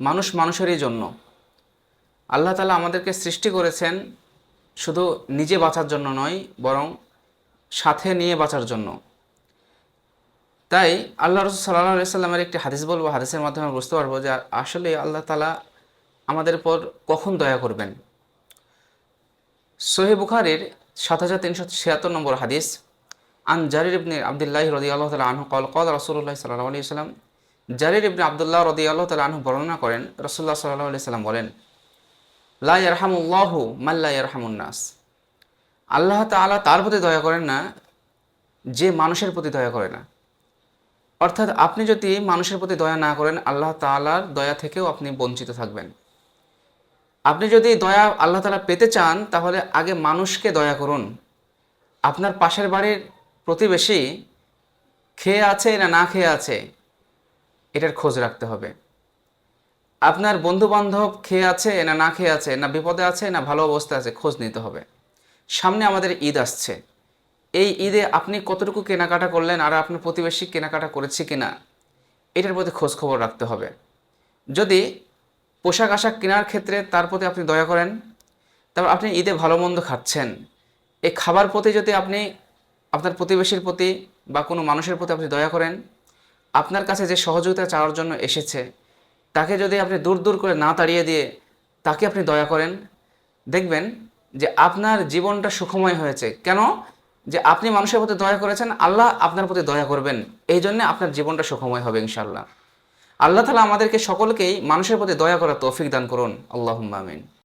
মানুষ মানুষেরই জন্য। আল্লাহ তালা আমাদেরকে সৃষ্টি করেছেন শুধু নিজে বাঁচার জন্য নয়, বরং সাথে নিয়ে বাঁচার জন্য। তাই আল্লাহ রসুল সাল্লাহ সাল্লামের একটি হাদিস বলব, হাদিসের মাধ্যমে বুঝতে পারব যে আসলে আল্লাহ তালা আমাদের উপর কখন দয়া করবেন। সোহে বুখারির সাত হাজার তিনশো ছিয়াত্তর নম্বর হাদিস, আন জারির আবদুল্লাহ রদি আল্লাহ তালা আনহু কল কল রসুল্লাহ সাল্লাহ আলি সাল্লাম জারির ইবনে আবদুল্লাহ রদি আল্লাহ তালা আনহু বর্ণনা করেন রসুল্লাহ সাল্লাহ আলি সাল্লাম বলেন, লা ইয়ারহামুল্লাহু মাল্লা ইয়ারহামুন্নাস আল্লাহ তাআলা তার প্রতি দয়া করেন না, যে মানুষের প্রতি দয়া করে না। অর্থাৎ আপনি যদি মানুষের প্রতি দয়া না করেন, আল্লাহ তাআলার দয়া থেকেও আপনি বঞ্চিত থাকবেন। আপনি যদি দয়া আল্লাহ তালা পেতে চান, তাহলে আগে মানুষকে দয়া করুন। আপনার পাশের বাড়ির প্রতিবেশী খেয়ে আছে না না খেয়ে আছে? এটার খোঁজ রাখতে হবে। আপনার বন্ধু বান্ধব খেয়ে আছে না না খেয়ে আছে, না বিপদে আছে, না ভালো অবস্থায় আছে, খোঁজ নিতে হবে। সামনে আমাদের ঈদ আসছে। এই ঈদে আপনি কতটুকু কেনাকাটা করলেন আর আপনার প্রতিবেশী কেনাকাটা করেছে কিনা, এটার প্রতি খোঁজ খবর রাখতে হবে। যদি পোশাক আশাক কেনার ক্ষেত্রে তার প্রতি আপনি দয়া করেন, তারপর আপনি ঈদে ভালো মন্দ খাচ্ছেন, এই খাবার প্রতি যদি আপনি আপনার প্রতিবেশীর প্রতি বা কোনো মানুষের প্রতি আপনি দয়া করেন আপনার কাছে যে সহযোগিতা চাওয়ার জন্য এসেছে, তাকে যদি আপনি দূর দূর করে না তাড়িয়ে দিয়ে তাকে আপনি দয়া করেন। দেখবেন যে আপনার জীবনটা সুখময় হয়েছে। কেন? যে আপনি মানুষের প্রতি দয়া করেছেন, আল্লাহ আপনার প্রতি দয়া করবেন। এই জন্যে আপনার জীবনটা সুখময় হবে ইনশাল্লাহ আল্লাহ তালা আমাদেরকে সকলকেই মানুষের প্রতি দয়া করার তৌফিক দান করুন। আল্লাহ আমিন।